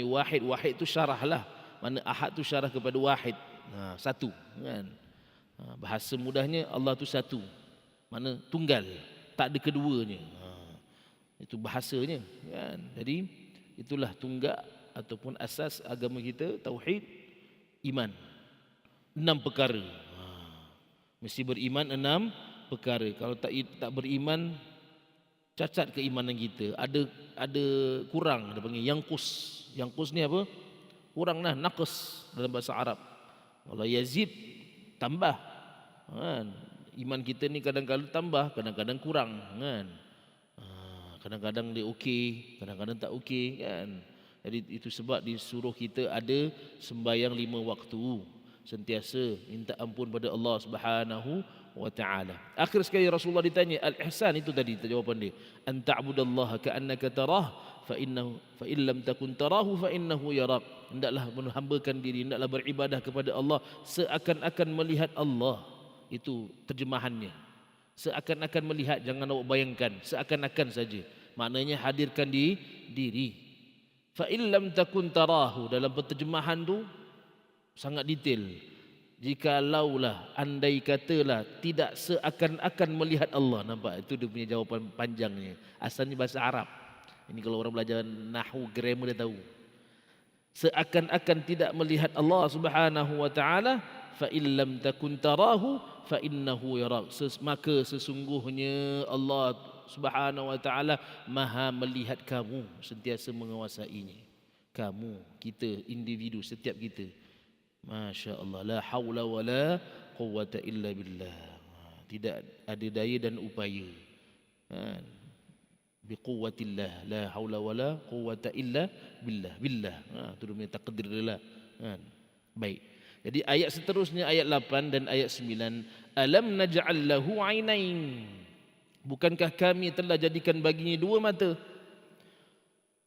panggil wahid wahid tu syarah lah. Mana ahad tu syarah kepada wahid. Ha, satu kan? Ha, bahasa mudahnya Allah tu satu. Mana tunggal tak ada keduanya. Ha, itu bahasanya kan? Jadi itulah tunggak ataupun asas agama kita tauhid iman. Enam perkara. Ha, mesti beriman enam perkara. Kalau tak tak beriman cacat keimanan kita. Ada ada kurang ada panggil yang kus yang kus ni apa? Kurang lah naqas dalam bahasa Arab. Kalau yazid tambah. Kan? Iman kita ni kadang-kadang tambah kadang-kadang kurang kan? Ha, kadang-kadang dia okey kadang-kadang tak okey kan? Jadi itu sebab disuruh kita ada sembahyang lima waktu. Sentiasa minta ampun pada Allah Subhanahu wa taala. Akhir sekali Rasulullah ditanya al-ihsan itu tadi jawapan dia. An ta'budallaha ka'annaka tarah fa innahu fa in lam takun tarahu fa innahu yarak. Hendaklah menghambakan diri, hendaklah beribadah kepada Allah seakan-akan melihat Allah. Itu terjemahannya. Seakan-akan melihat, jangan awak bayangkan, seakan-akan saja. Maknanya hadirkan di diri. Fa in lam takun tarahu dalam terjemahan tu sangat detail Jikalaulah andai katalah tidak seakan-akan melihat Allah. Nampak? Itu dia punya jawapan panjangnya. Asalnya bahasa Arab. Ini kalau orang belajar nahu grammar dia tahu. Seakan-akan tidak melihat Allah Subhanahu wa taala fa illam takun tarahu fa innahu yarak maka sesungguhnya Allah Subhanahu wa taala maha melihat kamu sentiasa menguasainya kamu kita individu setiap kita Masya Allah La hawla wa la quwata illa billah. Ha, Tidak ada daya dan upaya. Ha, Biquwatillah La hawla wa la quwata illa billah. Billah. Ha, Itu dia takdir dia lah. Ha, Baik. Jadi ayat seterusnya ayat 8 dan ayat 9 Alam naj'al lahu ainain Bukankah kami telah jadikan baginya dua mata?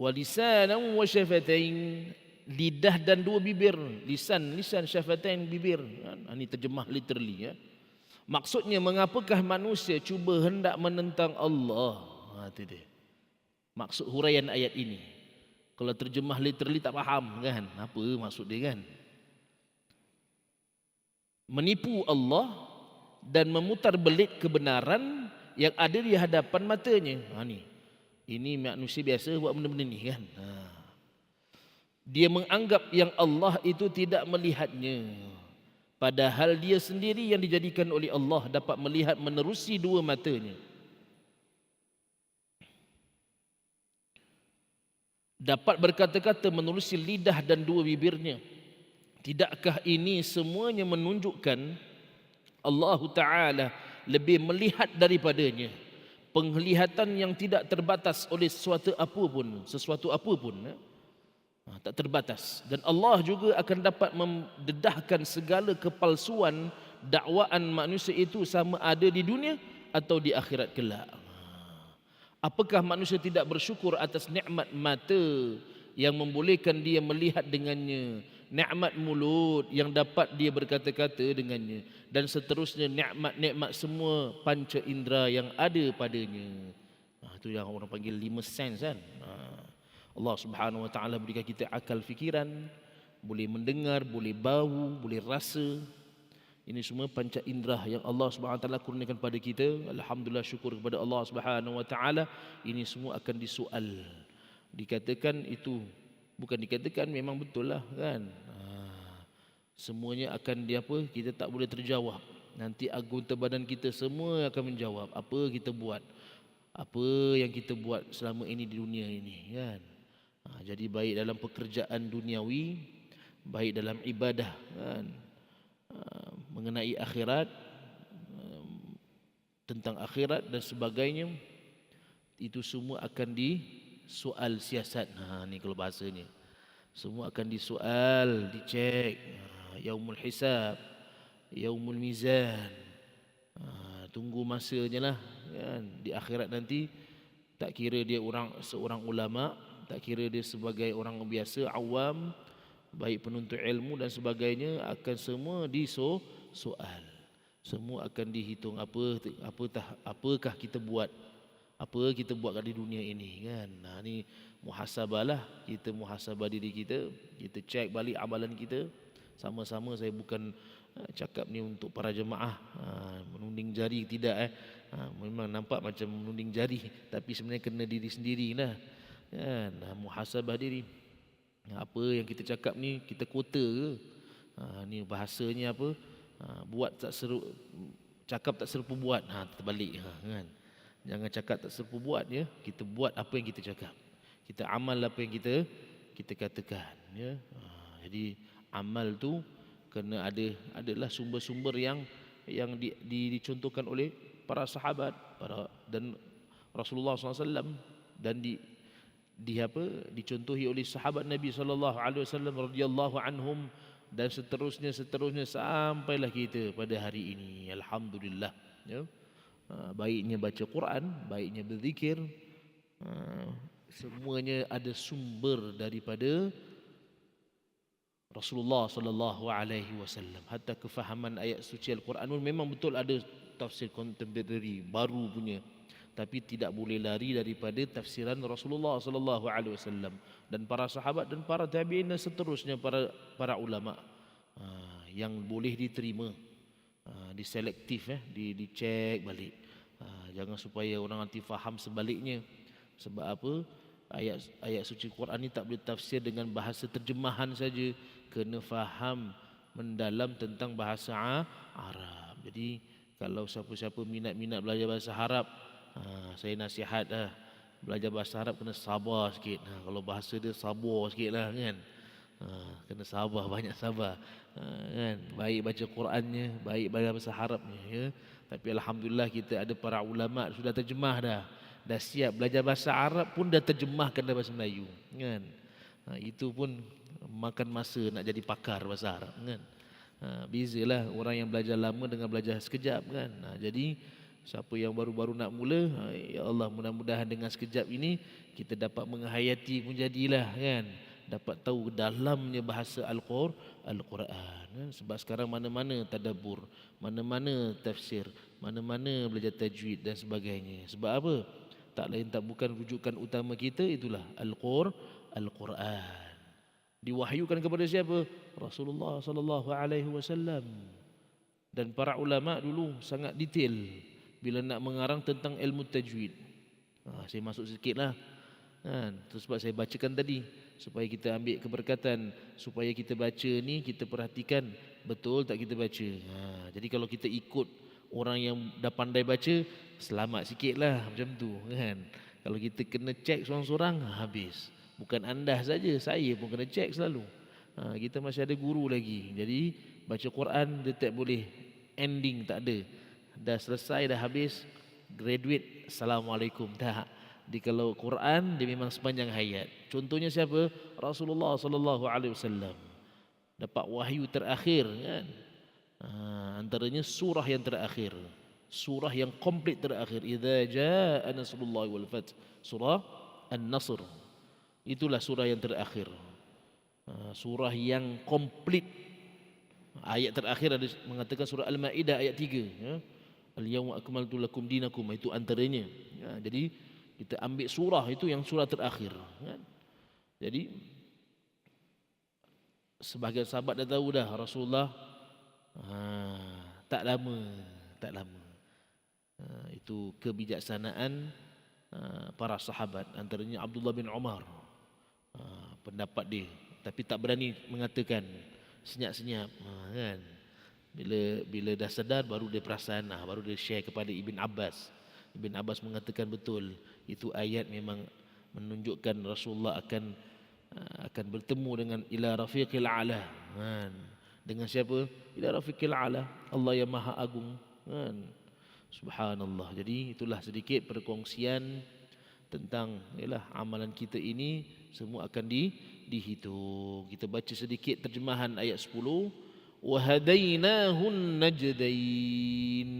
Walisanan wa syafatain lidah dan dua bibir lisan lisan syafatain bibir. Ha, ini terjemah literally ya. Maksudnya mengapakah manusia cuba hendak menentang Allah? Ha itu dia. Maksud huraian ayat ini. Kalau terjemah literally tak faham kan? Apa maksud dia kan? Menipu Allah dan memutar belit kebenaran yang ada di hadapan matanya. Ha ni. Ini manusia biasa buat benda-benda ni kan? Ha dia menganggap yang Allah itu tidak melihatnya. Padahal dia sendiri yang dijadikan oleh Allah dapat melihat menerusi dua matanya. Dapat berkata-kata menerusi lidah dan dua bibirnya. Tidakkah ini semuanya menunjukkan Allah taala lebih melihat daripadanya? Penglihatan yang tidak terbatas oleh sesuatu apapun sesuatu apapun eh? Ha, tak terbatas dan Allah juga akan dapat mendedahkan segala kepalsuan dakwaan manusia itu sama ada di dunia atau di akhirat kelak. Ha, apakah manusia tidak bersyukur atas nikmat mata yang membolehkan dia melihat dengannya, nikmat mulut yang dapat dia berkata-kata dengannya dan seterusnya nikmat-nikmat semua panca indera yang ada padanya. Ha, itu yang orang panggil lima sense kan. Ha. Allah Subhanahu Wa Taala berikan kita akal fikiran, boleh mendengar, boleh bau, boleh rasa. Ini semua panca indera yang Allah Subhanahu Wa Taala kurniakan pada kita. Alhamdulillah syukur kepada Allah Subhanahu Wa Taala. Ini semua akan disoal. Dikatakan itu bukan dikatakan memang betul lah kan. Ha, semuanya akan di apa? Kita tak boleh terjawab. Nanti agung badan kita semua akan menjawab apa kita buat. Apa yang kita buat selama ini di dunia ini kan. Jadi baik dalam pekerjaan duniawi, baik dalam ibadah kan, ha, mengenai akhirat, um, tentang akhirat dan sebagainya, itu semua akan disoal siasat. Ha, ni kalau bahasanya. Semua akan disoal, dicek. Ha, yaumul hisab, yaumul mizan. Tunggu masanya lah. Kan? Di akhirat nanti, tak kira dia orang seorang ulama' tak kira dia sebagai orang biasa awam baik penuntut ilmu dan sebagainya akan semua diso soal semua akan dihitung apa apakah apakah kita buat apa kita buat kat di dunia ini kan. Nah ni muhasabahlah kita muhasabah diri kita, kita cek balik amalan kita. Sama-sama saya bukan uh, cakap ni untuk para jemaah uh, menunding jari tidak eh. Uh, memang nampak macam menunding jari tapi sebenarnya kena diri sendiri lah. Kan, uh, muhasabah diri. Apa yang kita cakap ni kita kuota ke? Uh, ni bahasanya apa? Uh, buat tak seru cakap tak serupa buat. Ha terbalik ha, kan. Jangan cakap tak serupa buat ya. Kita buat apa yang kita cakap. Kita amal apa yang kita kita katakan ya. Ha, jadi amal tu kena ada adalah sumber-sumber yang yang di, di, dicontohkan oleh para sahabat para dan Rasulullah SAW dan di di apa dicontohi oleh sahabat Nabi sallallahu alaihi wasallam radhiyallahu anhum dan seterusnya seterusnya sampailah kita pada hari ini alhamdulillah ya Ha, baiknya baca Quran, baiknya berzikir. Ha, semuanya ada sumber daripada Rasulullah sallallahu alaihi wasallam. Hatta kefahaman ayat suci Al-Quran pun memang betul ada tafsir contemporary baru punya. Tapi tidak boleh lari daripada tafsiran Rasulullah sallallahu alaihi wasallam dan para sahabat dan para tabi'in dan seterusnya para para ulama ha, yang boleh diterima. Ah, diselektif eh di dicek balik. Ha, jangan supaya orang nanti faham sebaliknya. Sebab apa? Ayat ayat suci Quran ni tak boleh tafsir dengan bahasa terjemahan saja. Kena faham mendalam tentang bahasa Arab. Jadi kalau siapa-siapa minat-minat belajar bahasa Arab ha, saya nasihat dah belajar bahasa Arab kena sabar sikit. Ha, kalau bahasa dia sabar sikit lah kan? Ha, kena sabar banyak sabar. Ha, kan? Baik baca Qurannya baik baca bahasa Arabnya ya. Tapi alhamdulillah kita ada para ulama sudah terjemah dah. Dah siap belajar bahasa Arab pun dah terjemahkan dalam bahasa Melayu kan? Ha, itu pun makan masa nak jadi pakar bahasa Arab kan? Ha, bezalah orang yang belajar lama dengan belajar sekejap kan? Ha, jadi siapa yang baru-baru nak mula ha, ya Allah mudah-mudahan dengan sekejap ini kita dapat menghayati pun jadilah kan? Dapat tahu dalamnya bahasa Al-Qur'an kan? sebab sekarang mana-mana tadabbur mana-mana tafsir mana-mana belajar tajwid dan sebagainya. Sebab apa? Tak lain tak bukan rujukan utama kita itulah Al-Quran. Diwahyukan kepada siapa? Rasulullah sallallahu alaihi wasallam. Dan para ulama dulu sangat detail bila nak mengarang tentang ilmu tajwid. Ha, saya masuk sikitlah. Kan itu sebab saya bacakan tadi supaya kita ambil keberkatan. Supaya kita baca ni kita perhatikan betul tak kita baca. Ha, jadi kalau kita ikut orang yang dah pandai baca selamat sikitlah macam tu kan? Kalau kita kena cek seorang-seorang habis. Bukan anda saja saya pun kena cek selalu. Ha, kita masih ada guru lagi. Jadi baca Quran dia tak boleh ending tak ada dah selesai dah habis graduate assalamualaikum tak di kalau Quran dia memang sepanjang hayat. Contohnya siapa? Rasulullah sallallahu alaihi wasallam. Dapat wahyu terakhir kan. Ha, antaranya surah yang terakhir. Surah yang komplit terakhir. Idza jaa nasrullah wal fath. Surah An-Nasr. Itulah surah yang terakhir. Ha, surah yang komplit. Ayat terakhir ada mengatakan surah Al-Maidah ayat 3 ya. Al-yawma akmaltu lakum dinakum itu antaranya. Ya, jadi kita ambil surah itu yang surah terakhir kan? jadi sebagian sahabat dah tahu dah Rasulullah ha, tak lama tak lama ha, itu kebijaksanaan ha, para sahabat antaranya Abdullah bin Umar ha, pendapat dia tapi tak berani mengatakan senyap-senyap ha, kan bila bila dah sedar baru dia perasan ha, baru dia share kepada Ibn Abbas. Ibn Abbas mengatakan betul itu ayat memang menunjukkan Rasulullah akan uh, akan bertemu dengan ila rafiqil ala. Kan? Dengan siapa? Ila rafiqil ala. Allah yang maha agung. Kan? Subhanallah. Jadi itulah sedikit perkongsian tentang ialah amalan kita ini semua akan di dihitung. Kita baca sedikit terjemahan ayat 10 hadainahun najdain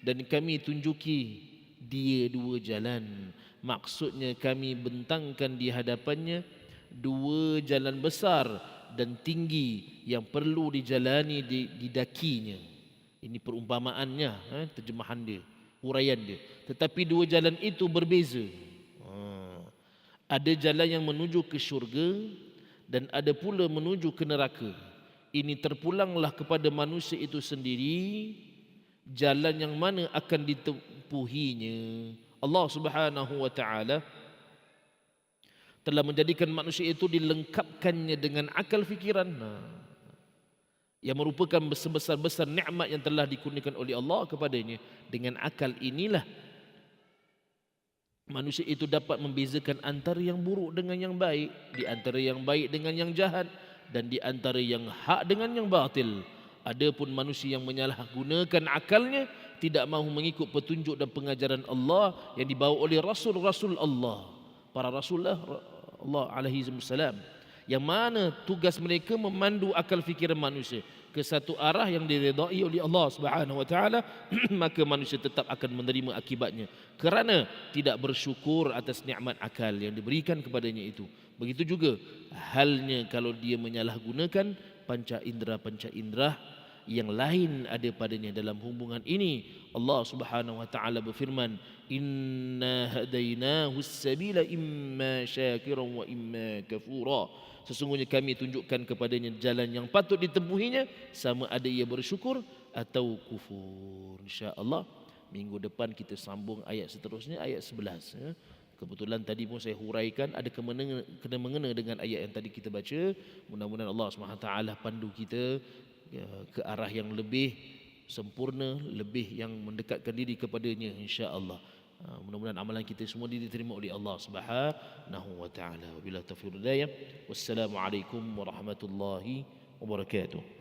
dan kami tunjuki dia dua jalan maksudnya kami bentangkan di hadapannya dua jalan besar dan tinggi yang perlu dijalani di, di dakinya ini perumpamaannya eh, terjemahan dia huraian dia. Tetapi dua jalan itu berbeza. Ha. Ada jalan yang menuju ke syurga dan ada pula menuju ke neraka. Ini terpulanglah kepada manusia itu sendiri jalan yang mana akan ditempuhinya. Allah Subhanahu wa taala telah menjadikan manusia itu dilengkapkannya dengan akal fikiran. Yang merupakan sebesar-besar nikmat yang telah dikurniakan oleh Allah kepadanya dengan akal inilah manusia itu dapat membezakan antara yang buruk dengan yang baik di antara yang baik dengan yang jahat dan di antara yang hak dengan yang batil adapun manusia yang menyalahgunakan akalnya tidak mahu mengikut petunjuk dan pengajaran Allah yang dibawa oleh rasul-rasul Allah. Para rasulullah Allah alaihi wasallam yang mana tugas mereka memandu akal fikiran manusia ke satu arah yang diredai oleh Allah Subhanahu wa taala maka manusia tetap akan menerima akibatnya kerana tidak bersyukur atas nikmat akal yang diberikan kepadanya itu begitu juga halnya kalau dia menyalahgunakan panca indera panca indera yang lain ada padanya dalam hubungan ini. Allah Subhanahu wa taala berfirman inna hadainahu as-sabila imma syakiran wa imma kafura. Sesungguhnya kami tunjukkan kepadanya jalan yang patut ditempuhinya sama ada ia bersyukur atau kufur. Insyaallah minggu depan kita sambung ayat seterusnya ayat 11 ya. Kebetulan tadi pun saya huraikan ada kena, mengena dengan ayat yang tadi kita baca mudah-mudahan Allah SWT pandu kita ya, ke arah yang lebih sempurna lebih yang mendekatkan diri kepadanya insya-Allah Ah, mudah-mudahan amalan kita semua diterima oleh Allah Subhanahu wa taala. Wabillahi taufiq hidayah. Wassalamualaikum warahmatullahi wabarakatuh.